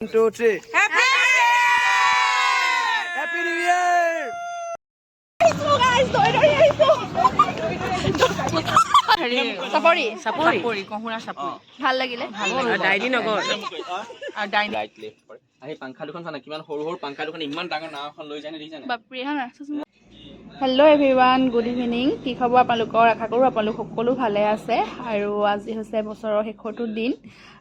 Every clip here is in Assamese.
One, two, three. Happy New Year! চাপৰি চাপৰি কহুৰা চাপৰি ভাল লাগিলে? ডায়েৰী নগৰ আৰু ডাইনি লাইট লেফ্ট কৰে আহি পাংখা দুখন চোৱা না কিমান সৰু সৰু পাংখা দুখন ইমান ডাঙৰ নাও এখন লৈ যায় নে দেখিছানে? বাপৰে হা হেল্ল' এভৰিৱান গুড ইভিনিং কি খবৰ আপোনালোকৰ? আশা কৰোঁ আপোনালোক সকলো ভালে আছে। আৰু আজি হৈছে বছৰৰ শেষৰটো দিন।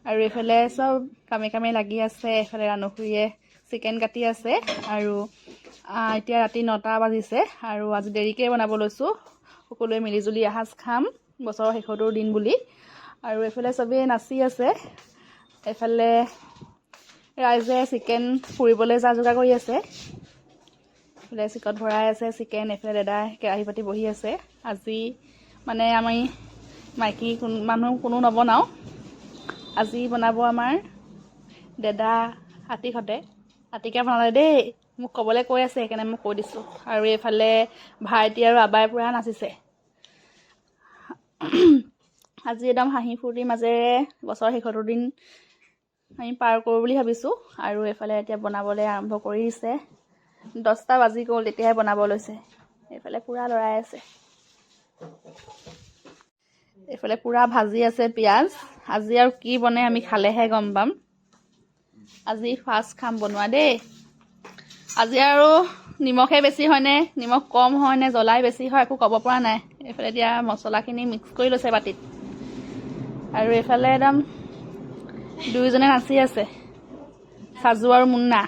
আৰু এইফালে চব কামে কামে লাগি আছে। এইফালে ৰাণুখুৰীয়ে চিকেন কাটি আছে। আৰু এতিয়া ৰাতি নটা বাজিছে। আৰু আজি দেৰিকৈ বনাব লৈছোঁ। সকলোৱে মিলিজুলি এসাঁজ খাম বছৰৰ শেষৰটো দিন বুলি। আৰু এইফালে চবেই নাচি আছে। এইফালে ৰাইজে চিকেন পুৰিবলৈ যা যোগাৰ কৰি আছে। এইফালে চিকত ভৰাই আছে চিকেন এইফালে দাদাই কেৰাহী পাতি বহি আছে। আজি মানে আমি মাইকী মানুহ কোনো নবনাওঁ। আজি বনাব আমাৰ দাদা হাতীহঁতে হাতীকে বনালে দেই মোক ক'বলৈ কৈ আছে সেইকাৰণে মই কৈ দিছোঁ। আৰু এইফালে ভাইটি আৰু আবাই পূৰা নাচিছে। আজি একদম হাঁহি ফূৰ্তিৰ মাজেৰে বছৰৰ শেষৰটো দিন আমি পাৰ কৰোঁ বুলি ভাবিছোঁ। আৰু এইফালে এতিয়া বনাবলৈ আৰম্ভ কৰি দিছে দহটা বাজি গ'ল তেতিয়াহে বনাব লৈছে। এইফালে পূৰা লৰাই আছে। এইফালে পূৰা ভাজি আছে পিঁয়াজ। আজি আৰু কি বনে আমি খালেহে গম পাম। আজি ফাৰ্ষ্ট খাম বনোৱা দেই। আজি আৰু নিমখে বেছি হয়নে? নিমখ কম হয় নে জ্বলাই বেছি হয় একো ক'ব পৰা নাই। এইফালে এতিয়া মছলাখিনি মিক্স কৰি লৈছে বাতিত। আৰু এইফালে একদম দুয়োজনে নাচি আছে। চাজু আৰু মুন্না।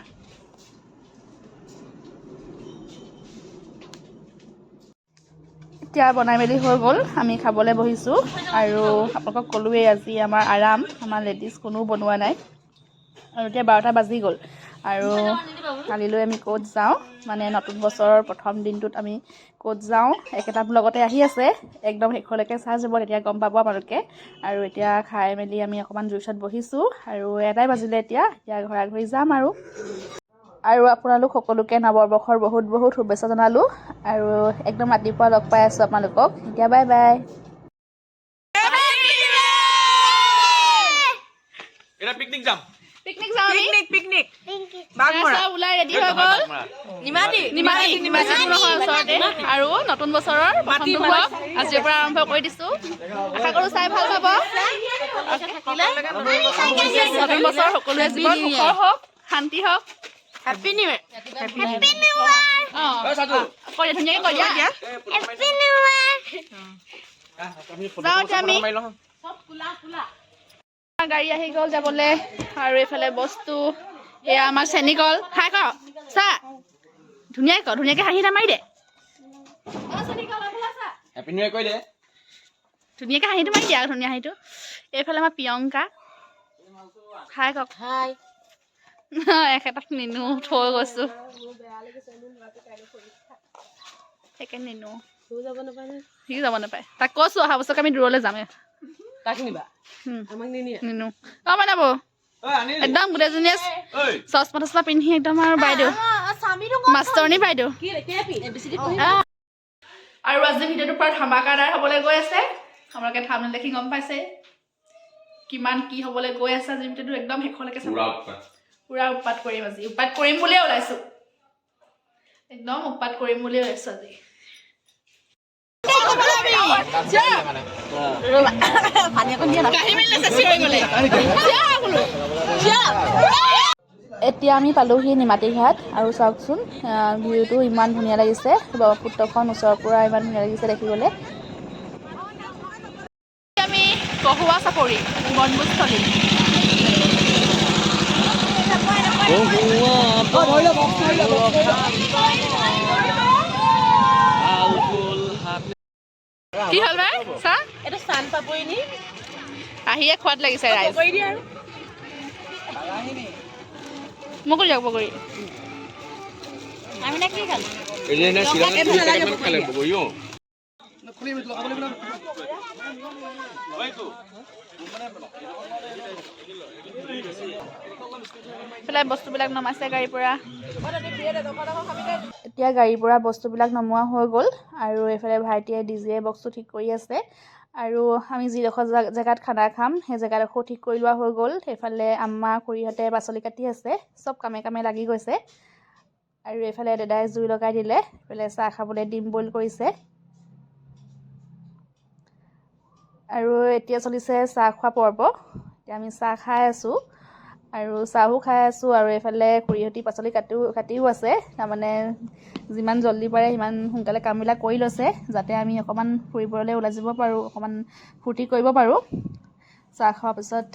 এতিয়া বনাই মেলি হৈ গ'ল। আমি খাবলৈ বহিছোঁ আৰু আপোনালোকক ক'লোৱেই আজি আমাৰ আৰাম। আমাৰ লেডিজ কোনো বনোৱা নাই। আৰু এতিয়া বাৰটা বাজি গ'ল। আৰু কালিলৈ আমি ক'ত যাওঁ? মানে নতুন বছৰৰ প্ৰথম দিনটোত আমি ক'ত যাওঁ? একেটা লগতে আহি আছে। একদম শেষলৈকে চাই যাব তেতিয়া গম পাব আপোনালোকে। আৰু এতিয়া খাই মেলি আমি অকণমান জুই ওচৰত বহিছোঁ। আৰু এটাই বাজিলে এতিয়া। এতিয়া ঘৰা ঘৰি যাম আৰু। আৰু আপোনালোক সকলোকে নৱবৰ্ষৰ বহুত বহুত শুভেচ্ছা জনালোঁ আৰু একদম ৰাতিপুৱা লগ পাই আছোঁ আপোনালোকক। এতিয়া বাই বাই। এটা পিকনিক যাম। পিকনিক যাওঁ আমি। পিকনিক পিকনিক বাগমৰা চব ওলাই ৰেডি হৈ গ'ল। নিমাতী নিমাতী নিমাতী নহয় ওচৰতে। আৰু নতুন বছৰৰ প্ৰথমটো আজিৰ পৰা আৰম্ভ কৰি দিছোঁ। আশা কৰোঁ চাই ভাল পাব। নতুন বছৰ সকলোৱে জীৱন সুখৰ হওক শান্তি হওক। হেপী নিউ ইয়াৰ অঁ কৈ দিয়া ধুনীয়াকৈ কৈ দিয়া যাওঁ এতিয়া আমি গাড়ী আহি গ'ল যাবলৈ আৰু এইফালে বস্তু এয়া আমাৰ চেনিকল খাই ক চা ধুনীয়াকৈ ক ধুনীয়াকৈ হাঁহি এটা মাৰি দে হেপী নিউ ইয়াৰ কৈ দে ধুনীয়াকৈ হাঁহিটো মাৰি দিয়া আৰু ধুনীয়া হাঁহিটো এইফালে আমাৰ প্ৰিয়ংকা খাই কওক হাই একেটাত নিনো থৈ গৈছোঁ নিনো যাব নাপায় সিও যাব নাপায় তাক কৈছোঁ অহা বছৰকে আমি দূৰলৈ যাম তাক নিবা নিনো অঁ ঐ আনি একদম গোটেইজনীয়ে চচমা তচমা পিন্ধি একদম আৰু বাইদেউ মাষ্টৰণী বাইদেউ। আৰু আজি ভিডিঅ'টো পুৰা ধামাকাদাৰ হ'বলৈ গৈ আছে আপোনালোকে থামনেল দেখি গম পাইছে কিমান কি হ'বলৈ গৈ আছে আজি ভিডিঅ'টো একদম শেষলৈকে চাব পুৰা উৎপাত কৰিম আজি। উৎপাত কৰিম বুলিয়ে ওলাইছোঁ। একদম উৎপাত কৰিম বুলিয়ে ওলাইছোঁ আজি। এতিয়া আমি পালোহি নিমাতী ঘাট আৰু চাওকচোন ভিউটো ইমান ধুনীয়া লাগিছে। ব্ৰহ্মপুত্ৰখন ওচৰৰ পৰা ইমান ধুনীয়া লাগিছে দেখিবলৈ। আমি কহুৱা চাপৰি, বনভোজস্থলী। কি হ'ল ভাই? চা? এইটো চান পাবই নি। আহিয়ে খোৱাত লাগিছে ৰাইজ মোকো দিয়ক বগৰী আমি না কি খালো? খালে পেলাই বস্তুবিলাক নমাইছে গাড়ীৰ পৰা। এতিয়া গাড়ীৰ পৰা বস্তুবিলাক নমোৱা হৈ গ'ল আৰু এইফালে ভাইটিয়ে ডি জে বক্সটো ঠিক কৰি আছে। আৰু আমি যিডোখৰ জেগাত খানা খাম সেই জেগাডোখৰ ঠিক কৰি লোৱা হৈ গ'ল। সেইফালে আম্মা খুৰীহঁতে পাচলি কাটি আছে চব কামে কামে লাগি গৈছে। আৰু এইফালে দাদাই জুই লগাই দিলে এইফালে চাহ খাবলৈ ডিম বইল কৰিছে। আৰু এতিয়া চলিছে চাহ খোৱা পৰ্ব। এতিয়া আমি চাহ খাই আছোঁ। আৰু চাহো খাই আছোঁ আৰু এইফালে খুৰীহঁতি পাচলি কাটিও কাটিও আছে। তাৰমানে যিমান জল্দি পাৰে সিমান সোনকালে কামবিলাক কৰি লৈছে যাতে আমি অকণমান ফুৰিবলৈ ওলাই যাব পাৰোঁ অকণমান ফূৰ্তি কৰিব পাৰোঁ। চাহ খোৱাৰ পিছত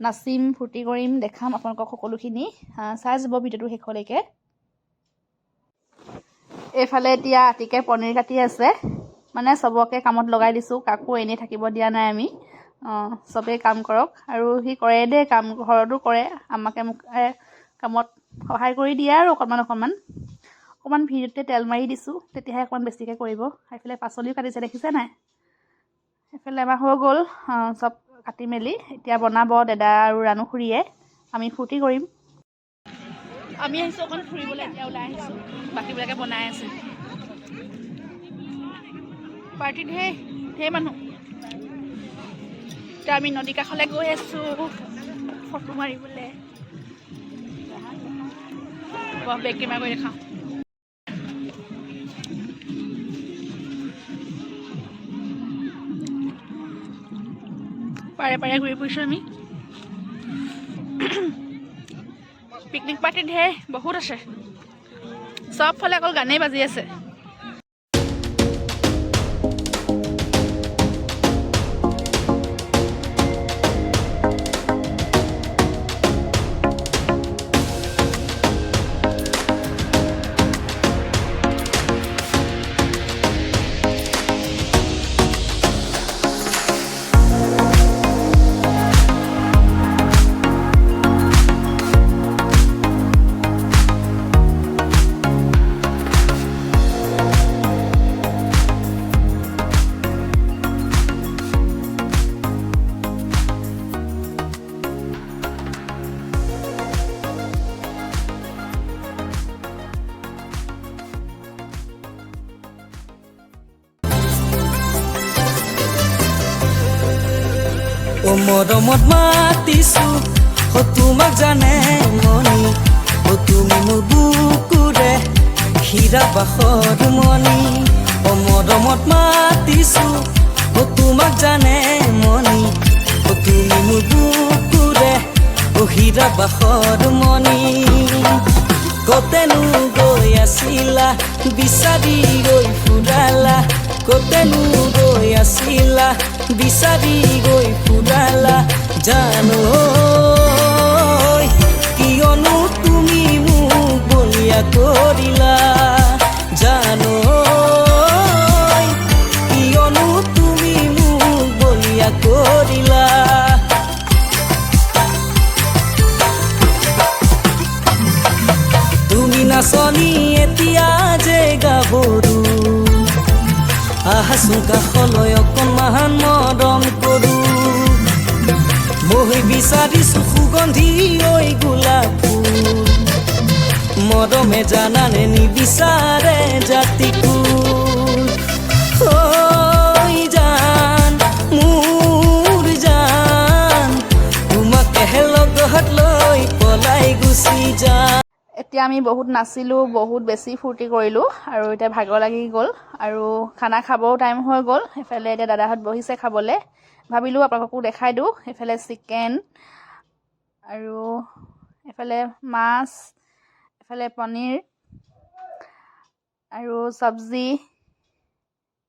নাচিম ফূৰ্তি কৰিম দেখাম আপোনালোকক সকলোখিনি। চাই যাব ভিডিঅ'টো শেষলৈকে। এইফালে এতিয়া আতিকে পনীৰ কাটি আছে। মানে চবকে কামত লগাই দিছোঁ কাকো এনেই থাকিব দিয়া নাই আমি। অঁ, চবেই কাম কৰক। আৰু সি কৰে দেই কাম ঘৰতো কৰে। আমাকে মোক কামত সহায় কৰি দিয়ে আৰু অকণমান অকণমান। অকণমান ভিৰতে তেল মাৰি দিছোঁ তেতিয়াহে অকণমান বেছিকৈ কৰিব। সেইফালে পাচলিও কাটিছে দেখিছে নাই? সেইফালে আমাৰ হৈ গ'ল চব কাটি মেলি। এতিয়া বনাব দাদা আৰু ৰাণু খুৰীয়ে। আমি ফূৰ্তি কৰিম। আমি আহিছোঁ অকণমান ফুৰিবলৈ এতিয়া ওলাই আহিছোঁ। বাকীবিলাকে বনাই আছে। পাৰ্টি ঢেৰ ঢেৰ মানুহ। এতিয়া আমি নদী কাষলৈ গৈ আছোঁ। ফটো মাৰিবলৈ। বেগ কেমেৰা কৰি দেখাওঁ। পাৰে পাৰে ঘূৰি ফুৰিছোঁ আমি। পিকনিক পাৰ্টি ঢেৰ বহুত আছে। চবফালে অকল গানেই বাজি আছে। অ মৰমত মাতিছো অ তোমাক জানে মনি অ তুমি মোৰ বুকুৰে হীৰা বাসৰ মনি অ মৰমত মাতিছো অ তোমাক জানে মনি অ তুমি মোৰ বুকুৰে অ হীৰা বাসৰ মনি কতেনো গৈ আছিলা, বিচাৰি গৈ ফুৰালা। কতেনো গৈ আছিলা বিচাৰি গৈ ফুৰালা জানো কিয়নো তুমি মোক বলিয়া কৰিলা জানো কিয়নো তুমি মোক বলিয়া কৰিলা তুমি নাচনি এতিয়া যে গাভৰু আহাচোন কাষলৈ অকণমান মৰম কৰো মই বিচাৰিছো সুগন্ধি ঐ গোলাপ। মদমে জানানে নিবিচাৰে জাতি এতিয়া আমি বহুত নাচিলোঁ বহুত বেছি ফূৰ্তি কৰিলোঁ আৰু এতিয়া ভাগৰ লাগি গ'ল আৰু খানা খাবও টাইম হৈ গ'ল। সেইফালে এতিয়া দাদাহঁত বহিছে খাবলৈ। ভাবিলোঁ আপোনালোককো দেখাই দিওঁ সেইফালে চিকেন আৰু এইফালে মাছ এইফালে পনীৰ আৰু চব্জি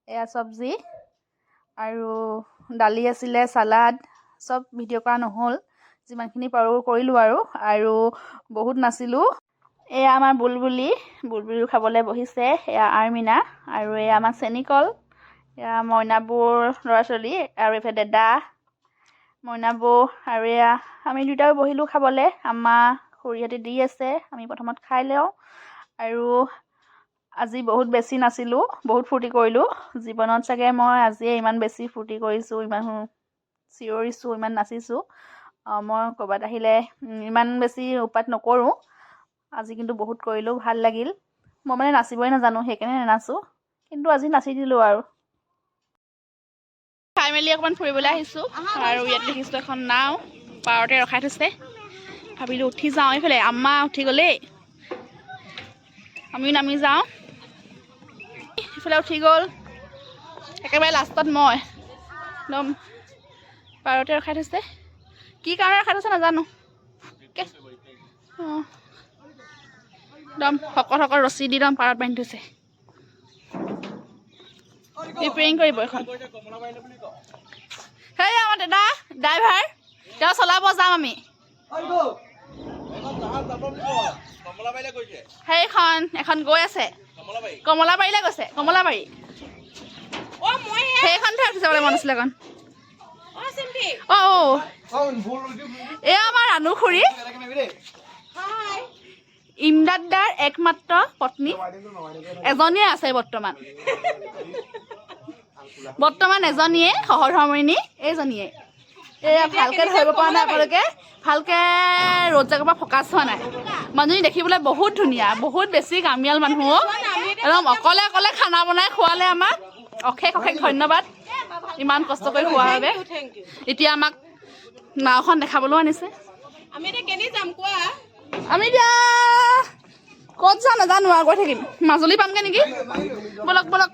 এয়া চব্জি আৰু দালি আছিলে চালাড চব ভিডিঅ' কৰা নহ'ল। যিমানখিনি পাৰোঁ কৰিলোঁ আৰু আৰু বহুত নাচিলোঁ। এয়া আমাৰ বুলবুলি বুলবুলিও খাবলৈ বহিছে এয়া আৰ্মিনা আৰু এয়া আমাৰ চেনিকল এয়া মইনাবোৰ ল'ৰা ছোৱালী আৰু এইফালে দাদা মইনাবৌ আৰু এয়া আমি দুয়োটাও বহিলোঁ খাবলৈ আম্মা খুৰীহঁতে দি আছে আমি প্ৰথমত খাই লওঁ আৰু আজি বহুত বেছি নাচিলোঁ বহুত ফূৰ্তি কৰিলোঁ জীৱনত চাগে মই আজিয়ে ইমান বেছি ফূৰ্তি কৰিছোঁ ইমান চিঞৰিছোঁ ইমান নাচিছোঁ মই ক'ৰবাত আহিলে ইমান বেছি উৎপাত নকৰোঁ আজি কিন্তু বহুত কৰিলোঁ ভাল লাগিল। মই মানে নাচিবই নাজানো সেইকাৰণে নানাচোঁ। কিন্তু আজি নাচি দিলোঁ আৰু। মেলি অকণমান ফুৰিবলৈ আহিছোঁ। আৰু ইয়াত দেখিছোঁ এখন নাও পাৰতে ৰখাই থৈছে। ভাবিলোঁ উঠি যাওঁ এইফালে। আম্মা উঠি গ'লেই। আমিও নামি যাওঁ। সিফালে উঠি গ'ল। একেবাৰে লাষ্টত মই। একদম পাৰতে ৰখাই থৈছে। কি কাৰণে ৰখাই থৈছে নাজানো। অঁ। একদম শকত শকত ৰছী দি একদম পাৰত বান্ধি থৈছে। ৰিপেয়াৰিং কৰিব এখন। সেই আমাৰ দাদা ড্ৰাইভাৰ তেওঁ চলাব যাম আমি। সেইখন এখন গৈ আছে। কমলাবাৰীলৈ গৈছে কমলাবাৰী। সেইখন ঠাই যাবলৈ মন আছিলে এখন অঁ অঁ। এয়া আমাৰ ৰাণু খুৰী ইমদাদ দাৰ একমাত্ৰ পত্নী। এজনীয়ে আছে বৰ্তমান। বৰ্তমান এজনীয়ে সহধৰ্মিনী এইজনীয়ে এয়া ভালকে ধৰিব পৰা নাই আপোনালোকে। ভালকে ৰ'দ জেগাৰ পৰা ফকাচ হোৱা নাই। মানুহজনী দেখিবলৈ বহুত ধুনীয়া বহুত বেছি কামিয়াল মানুহ। একদম অকলে অকলে খানা বনাই খোৱালে আমাক। অশেষ অশেষ ধন্যবাদ। ইমান কষ্ট কৰি খোৱাৰ বাবে। এতিয়া আমাক নাওখন দেখাবলৈও আনিছে। আমি এতিয়া কেনি যাম কোৱা? আমি এতিয়া ক'ত যাওঁ নাজানো আৰু গৈ থাকিম। মাজুলী পামগৈ নেকি? বলক বলক।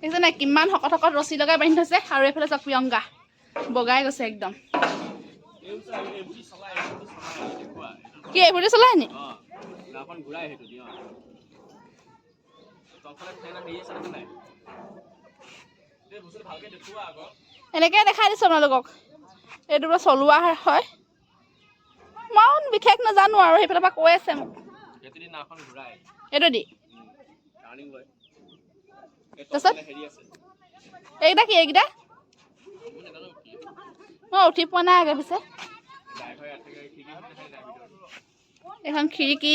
দেখিছে নাই কিমান শকত শকত ৰছী লগাই বান্ধি থৈছে। আৰু এইফালে চাওক প্ৰিয়ংকা। বগাই গৈছে একদম। কি এইবোৰ চলাই নি? এনেকৈ দেখাই দিছোঁ আপোনালোকক। এইটো পৰা চলোৱা হয়। মই বিশেষ নাজানো আৰু সেইফালৰ পৰা কৈ আছে মোক। এইটো দি তাৰপিছত? এইকেইটা কি এইকেইটা? মই উঠি পোৱা নাই আগে পিছে। এখন খিৰিকী।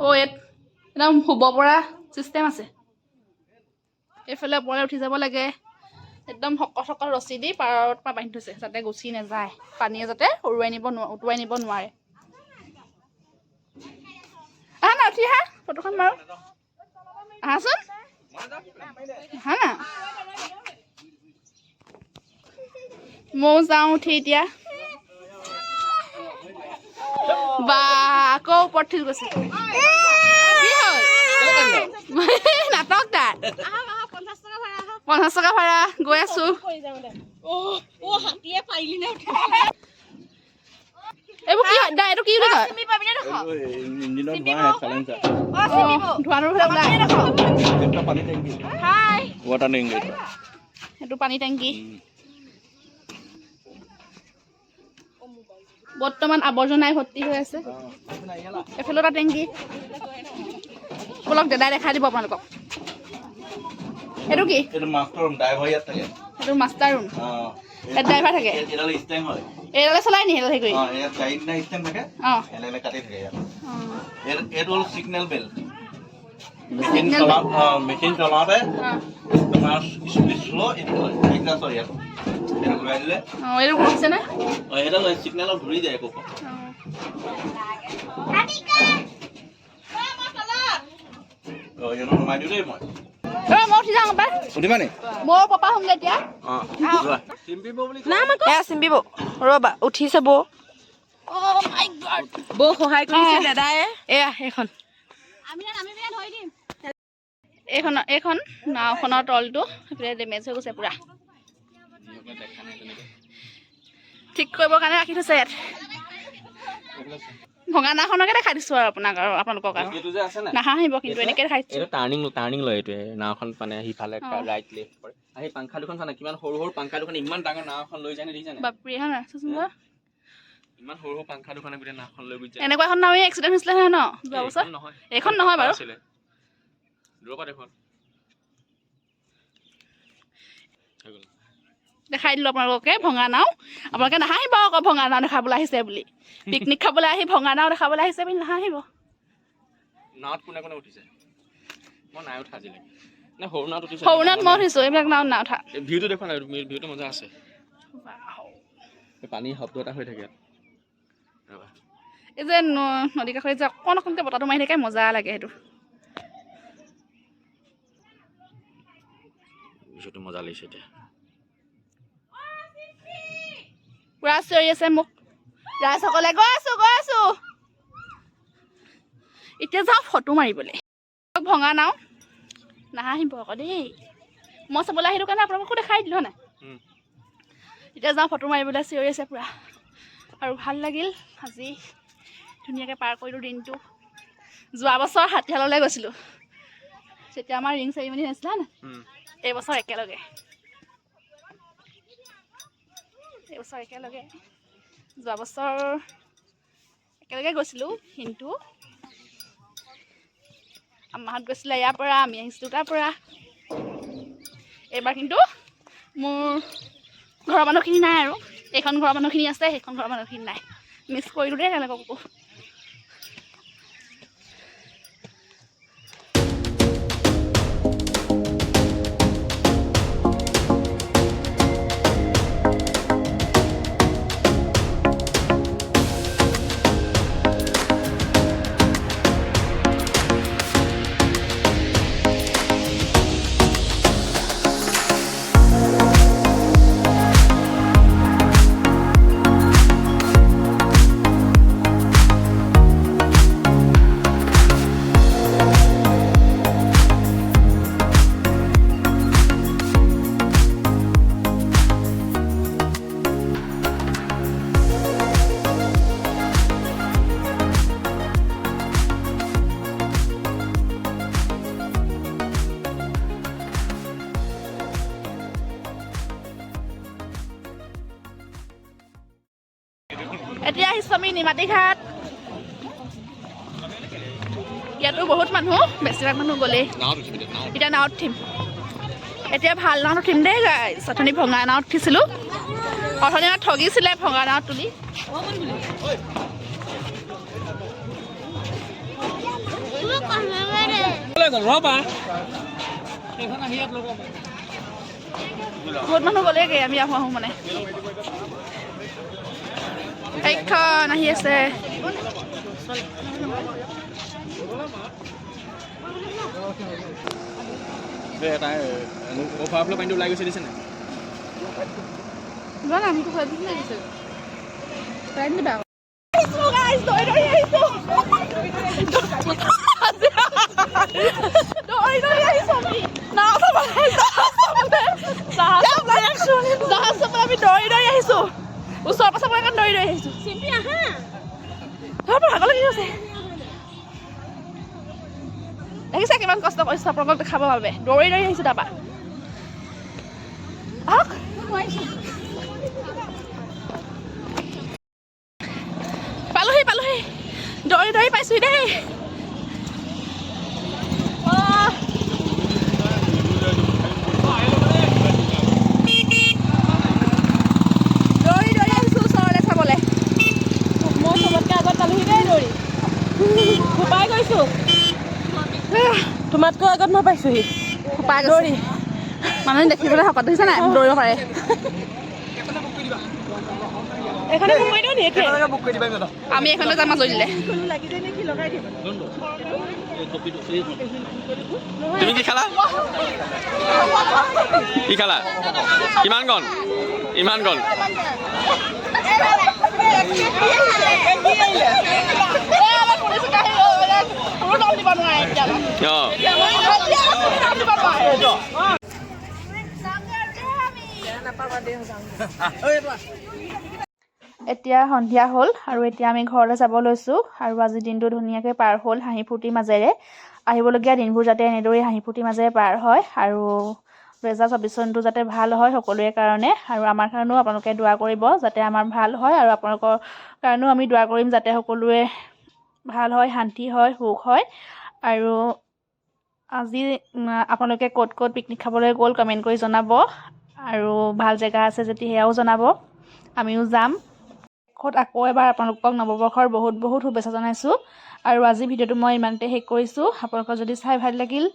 অ' একদম শুব পৰা চিষ্টেম আছে। এইফালে ওপৰলৈ উঠি যাব লাগে। একদম শকত শকত ৰছী দি পাৰত পৰা বান্ধি থৈছে যাতে গুচি নাযায়। পানীয়ে যাতে উৰুৱাই নিব নোৱা- উটুৱাই নিব নোৱাৰে। আহা না উঠি আহা ফটোখন মাৰো। আহাচোন। আহা না ময়ো যাওঁ উঠি এতিয়া। আকৌ ওপৰত ঠিক গৈছে। নাটক তাত। পঞ্চাছ টকা ভাড়া গৈ আছো। এইবোৰ কি হয়? এইটো কি বুলি কয়? ধোৱা পানী টেংকি। বৰ্তমান আৱৰ্জনাই ভৰ্তি হৈ আছে। এফালে এটা টেংকি। বলক দাদাই দেখাই দিব আপোনালোকক। এইটো কি? এইটো মাষ্টৰ ৰুম ড্ৰাইভাৰ ইয়াত থাকে। এইটো মাষ্টাৰ ৰুম অঁ। ইয়াত ড্ৰাইভাৰ থাকে? এই- এইডাল ষ্টেং হয়। এইডালে চলাই নি সেইডাল হেৰি কৰি? অঁ ইয়াত গাড়ী দিনা ষ্টেং থাকে। অঁ। এনেকৈ কাটি থাকে ইয়াত। এইটো হ'ল ছিগনেল বেল মেচিন চলা মেচিন চলাওঁতে তোমাৰ স্পীড শ্ল' এইটো হয় হয় ইয়াত। এইটো ঘূৰাই দিলে। অঁ এইটো কৰিছেনে অঁ এইডাল ছিগনেলত ঘূৰি যায় একো অঁ। এইটো নমাই দিওঁ দেই মই। চিম্পিব ৰ'বা উঠিছে বৌ। বৌ সহায় কৰিছে দাদাই এয়া সেইখন এইখন এইখন নাওখনৰ তলটো সেইফালে ডেমেজ হৈ গৈছে পূৰা। ঠিক কৰিবৰ কাৰণে ৰাখি থৈছে ইয়াত। ভঙা নাওখনকে দেখাই দিছোঁ আৰু আপোনাক আৰু আপোনালোকক আৰু নাহাঁহিব কিন্তু এনেকৈ দেখাই দিছোঁ। এইটো টাৰ্ণিং টাৰ্ণিং লয় এইটোৱে। নাওখন মানে সিফালে। ৰাইট লেফ্ট কৰে সেই পাংখা দুখন চোৱা নাই কিমান সৰু সৰু পাংখা দুখন ইমান ডাঙৰ নাও এখন লৈ যায় নে দেখিছা নাই? বাপৰি হা না চাচোন বাৰু। ইমান সৰু সৰু পাংখা দুখনে গোটেই নাওখন লৈ গুচি যায়। এনেকুৱা এখন নাওৱে এক্সিডেণ্ট হৈছিলে নহয় ন যোৱা বছৰ? এইখন নহয় বাৰু। দূৰৰ পৰা দেখোন। হৈ গ'ল। দেখাই দিলোঁ আপোনালোককে ভঙা নাও। আপোনালোকে নাহাঁহিব আকৌ ভঙা নাও দেখাবলৈ আহিছে বুলি। পিকনিক খাবলৈ আহি ভঙা নাও দেখাবলৈ আহিছে বুলি নাহাঁহিব। নাৱত কোনে কোনে উঠিছে? মই নাই উঠা আজিলৈকে। পুৰা চিঞৰি আছে মোক ৰাইজসকলে গৈ আছো গৈ আছো! এতিয়া যাওঁ ফটো মাৰিবলৈ। ভঙা নাও। নাহাঁহিব আকৌ দেই। মই চাবলৈ আহিলোঁ কাৰণে আপোনালোকো দেখাই দিলোঁ নাই? উম। এতিয়া যাওঁ ফটো মাৰিবলৈ চিঞৰি আছে পূৰা। আৰু ভাল লাগিল আজি। ধুনীয়াকৈ পাৰ কৰিলোঁ দিনটো। যোৱা বছৰ হাতীহাললৈ গৈছিলোঁ। তেতিয়া আমাৰ ৰিং চেৰিমনি হৈছিলে নাই? উম। এইবছৰ একেলগে। এইবছৰ একেলগে যোৱা বছৰ একেলগে গৈছিলোঁ কিন্তু আমাহঁত গৈছিলে ইয়াৰ পৰা আমি আহিছিলোঁ তাৰ পৰা। এইবাৰ কিন্তু মোৰ ঘৰৰ মানুহখিনি নাই আৰু। এইখন ঘৰৰ মানুহখিনি আছে সেইখন ঘৰৰ মানুহখিনি নাই। মিছ কৰিলোঁ দেই তেওঁলোককো। এতিয়া আহিছোঁ আমি নিমাতী ঘাট। ইয়াতো বহুত মানুহ বেছিভাগ মানুহ গ'লেই। এতিয়া নাৱত উঠিম। এতিয়া ভাল নাৱত উঠিম দেই অথনি ভঙা নাৱত উঠিছিলোঁ। অথনি আমাক ঠগিছিলে ভঙা নাৱত তুলি বহুত মানুহ গ'লেগৈ আমি আহোঁ আহোঁ মানে। এইখন আহি আছে তাই অভাৰফ্ল' পানীটো ওলাই গৈছে দিছে নাই যোৱা না মোকো খুৱাই দিছিলে দিছে খুৱাই দিবা আহিছোঁ guys, দৌৰি দৌৰি আহিছোঁ। দৌৰি দৌৰি আহিছোঁ আমি। নাও চাবলৈ, জাহাজ চাবলৈ, জাহাজ চাবলৈ, জাহাজ চাবলৈ আমি দৌৰি দৌৰি আহিছোঁ। ওচৰৰ পৰা চাবলৈ কাৰণে দৌৰি দৌৰি আহিছোঁ। ধৰ, মোৰ ভাগৰ লাগি গৈছে। দেখিছে কিমান কষ্ট কৰিছোঁ আপোনালোকক দেখাবৰ বাবে। দৌৰি দৌৰি আহিছোঁ তাৰপৰা আহক। পালোহি পালোহি। দৌৰি দৌৰি পাইছোহি দেই। তোমাতকৈ আগত মই পাইছোঁহি। পাই দৌৰি। মানুহে দেখিবলৈ শকত দেখিছে নাই? দৌৰিব পাৰে। এইখনে মোক কৈ দিওঁ নি একে আমি এইখনতে যাম মাজুলীলে তুমি কি খালা? কি খালা? কিমান কণ ইমান এতিয়া সন্ধিয়া হ'ল আৰু এতিয়া আমি ঘৰলৈ যাব লৈছোঁ আৰু আজিৰ দিনটো ধুনীয়াকৈ পাৰ হ'ল হাঁহি ফূৰ্তিৰ মাজেৰে। আহিবলগীয়া দিনবোৰ যাতে এনেদৰেই হাঁহি ফূৰ্তিৰ মাজেৰে পাৰ হয় আৰু দুহেজাৰ চৌবিছ চনটো যাতে ভাল হয় সকলোৰে কাৰণে আৰু আমাৰ কাৰণেও আপোনালোকে দোৱা কৰিব যাতে আমাৰ ভাল হয় আৰু আপোনালোকৰ কাৰণেও আমি দোৱা কৰিম যাতে সকলোৰে ভাল হয় শান্তি হয় সুখ হয়। আৰু আজি আপোনালোকে ক'ত ক'ত পিকনিক খাবলৈ গ'ল কমেণ্ট কৰি জনাব। আৰু ভাল জেগা আছে যদি সেয়াও জনাব। আমিও যাম। শেষত আকৌ এবাৰ আপোনালোকক নৱবৰ্ষৰ বহুত বহুত শুভেচ্ছা জনাইছোঁ। আৰু আজি ভিডিঅ'টো মই ইমানতে শেষ কৰিছোঁ। আপোনালোকৰ যদি চাই ভাল লাগিল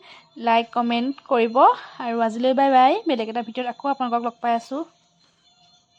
লাইক কমেণ্ট কৰিব। আৰু আজিলৈ বাই বাই বেলেগ এটা ভিডিঅ'ত আকৌ আপোনালোকক লগ পাই আছোঁ।